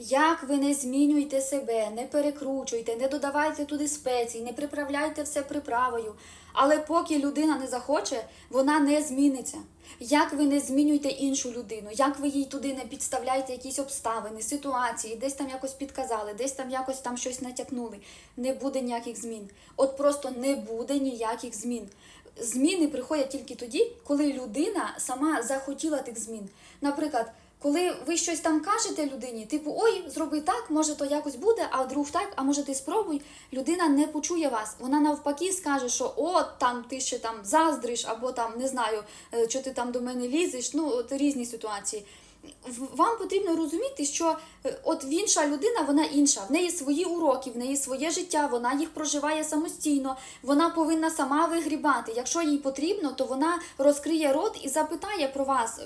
Як ви не змінюєте себе, не перекручуйте, не додавайте туди спецій, не приправляйте все приправою. Але поки людина не захоче, вона не зміниться. Як ви не змінюєте іншу людину, як ви їй туди не підставляєте якісь обставини, ситуації, десь там якось підказали, десь там якось там щось натякнули. Не буде ніяких змін. От просто не буде ніяких змін. Зміни приходять тільки тоді, коли людина сама захотіла тих змін. Наприклад, коли ви щось там кажете людині, типу, ой, зроби так, може то якось буде, а друг так, а може ти спробуй, людина не почує вас. Вона навпаки скаже, що о, там ти ще там заздриш, або там не знаю, е, що ти там до мене лізеш. Ну, от різні ситуації. Вам потрібно розуміти, що е, от інша людина, вона інша. В неї свої уроки, в неї своє життя, вона їх проживає самостійно, вона повинна сама вигрібати. Якщо їй потрібно, то вона розкриє рот і запитає про вас,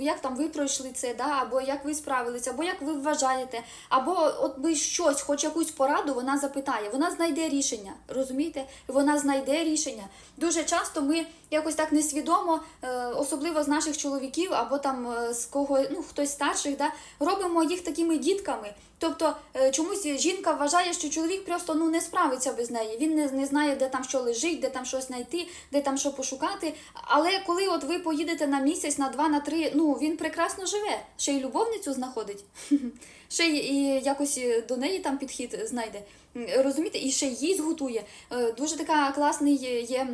як там ви пройшли це, да? або як ви справилися, або як ви вважаєте, або от би щось, хоч якусь пораду, вона запитає, вона знайде рішення. Розумієте? Вона знайде рішення. Дуже часто ми якось так несвідомо, е, особливо з наших чоловіків, або там е, з кого ну хтось старших, да, робимо їх такими дітками. Тобто е, чомусь жінка вважає, що чоловік просто ну не справиться без неї. Він не, не знає, де там що лежить, де там щось знайти, де там що пошукати. Але коли от ви поїдете на місяць, на два, на три, ну він прекрасно живе, ще й любовницю знаходить, ще й якось е, до неї там підхід знайде. Розумієте, і ще їй зготує. Е, Дуже така класний є.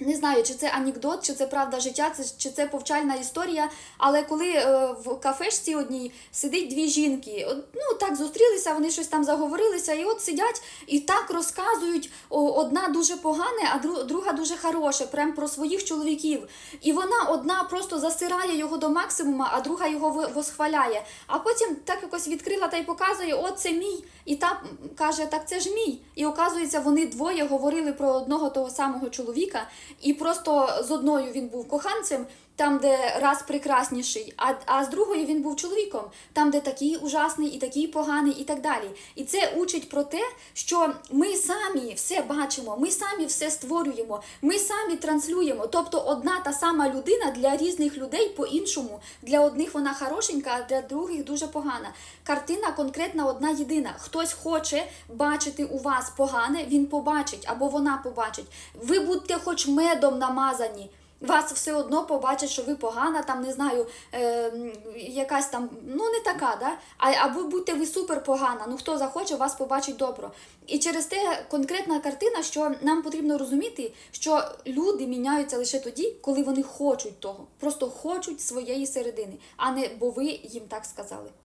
Не знаю, чи це анекдот, чи це правда життя, чи це повчальна історія. Але коли е, в кафешці одній сидить дві жінки, ну так зустрілися, вони щось там заговорилися, і от сидять і так розказують одна дуже погане, а дру- друга дуже хороше, прям про своїх чоловіків. І вона одна просто засирає його до максимума, а друга його восхваляє. А потім так якось відкрила та й показує: от це мій. І та каже, так це ж мій. І оказується, вони двоє говорили про одного того самого чоловіка, і просто з одною він був коханцем. Там, де раз прекрасніший, а, а з другою він був чоловіком, там, де такий ужасний і такий поганий, і так далі. І це учить про те, що ми самі все бачимо, ми самі все створюємо, ми самі транслюємо. Тобто одна та сама людина для різних людей по-іншому. Для одних вона хорошенька, а для других дуже погана. Картина конкретна одна єдина. Хтось хоче бачити у вас погане, він побачить або вона побачить. Ви будьте хоч медом намазані. Вас все одно побачать, що ви погана, там не знаю, е, якась там, ну не така, да? А, або будьте ви супер погана. Ну хто захоче, вас побачить добро. І через те конкретна картина, що нам потрібно розуміти, що люди міняються лише тоді, коли вони хочуть того, просто хочуть своєї середини, а не бо ви їм так сказали.